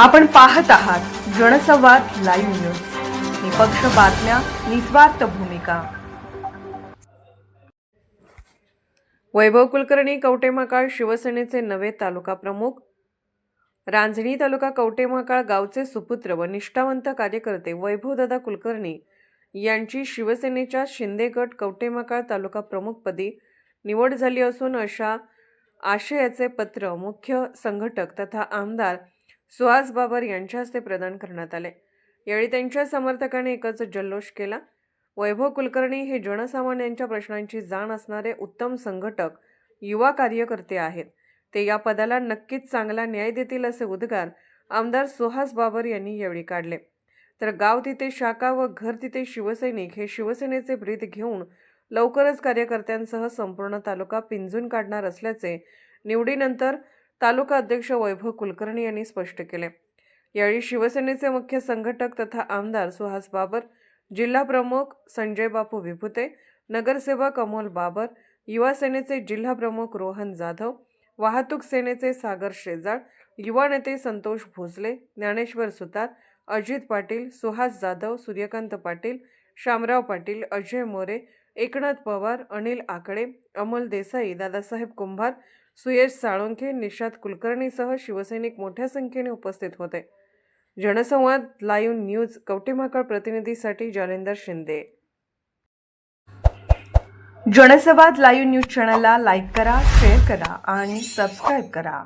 आपण पाहत आहात जनसंवाद लाईव्ह न्यूज. निपक्ष बातम्या निस्वार्थ भूमिका. वैभव कुलकर्णी कवटेमाकाळ शिवसेनेचे नवे तालुका प्रमुख. रांजणी तालुका कवटेमाकाळ गावचे सुपुत्र व निष्ठावंत कार्यकर्ते वैभवदादा कुलकर्णी यांची शिवसेनेच्या शिंदे गट कवटेमाकाळ तालुका प्रमुखपदी निवड झाली असून अशा आशयाचे पत्र मुख्य संघटक तथा आमदार सुहास बाबर यांच्या हस्ते प्रदान करण्यात आले. यावेळी त्यांच्या समर्थकांनी एकच जल्लोष केला. वैभव कुलकर्णी हे जनसामान्यांच्या प्रश्नांची जाण असणारे उत्तम संघटक युवा कार्यकर्ते आहेत. ते या पदाला नक्कीच चांगला न्याय देतील असे उद्गार आमदार सुहास बाबर यांनी यावेळी काढले. तर गाव तिथे शाखा व घर तिथे शिवसैनिक हे शिवसेनेचे ब्रीद घेऊन लवकरच कार्यकर्त्यांसह संपूर्ण तालुका पिंजून काढणार असल्याचे निवडीनंतर तालुका अध्यक्ष वैभव कुलकर्णी यांनी स्पष्ट केले. यावेळी शिवसेनेचे मुख्य संघटक तथा आमदार सुहास बाबर जिल्हा प्रमुख संजय बापू विभुते नगरसेवक अमोल बाबर युवा सेनेचे जिल्हा प्रमुख रोहन जाधव वाहतूक सेनेचे सागर शेजाळ युवा नेते संतोष भोसले ज्ञानेश्वर सुतार अजित पाटील सुहास जाधव सूर्यकांत पाटील शामराव पाटील अजय मोरे एकनाथ पवार अनिल आकडे अमोल देसाई दादासाहेब कुंभार सुयश साळुंखे निषाद कुलकर्णीसह शिवसैनिक मोठ्या संख्येने उपस्थित होते. जनसंवाद लाईव्ह न्यूज कवटेमाकळ प्रतिनिधीसाठी जालेंदर शिंदे. जनसंवाद लाईव्ह न्यूज चॅनलला लाईक करा शेअर करा आणि सबस्क्राईब करा.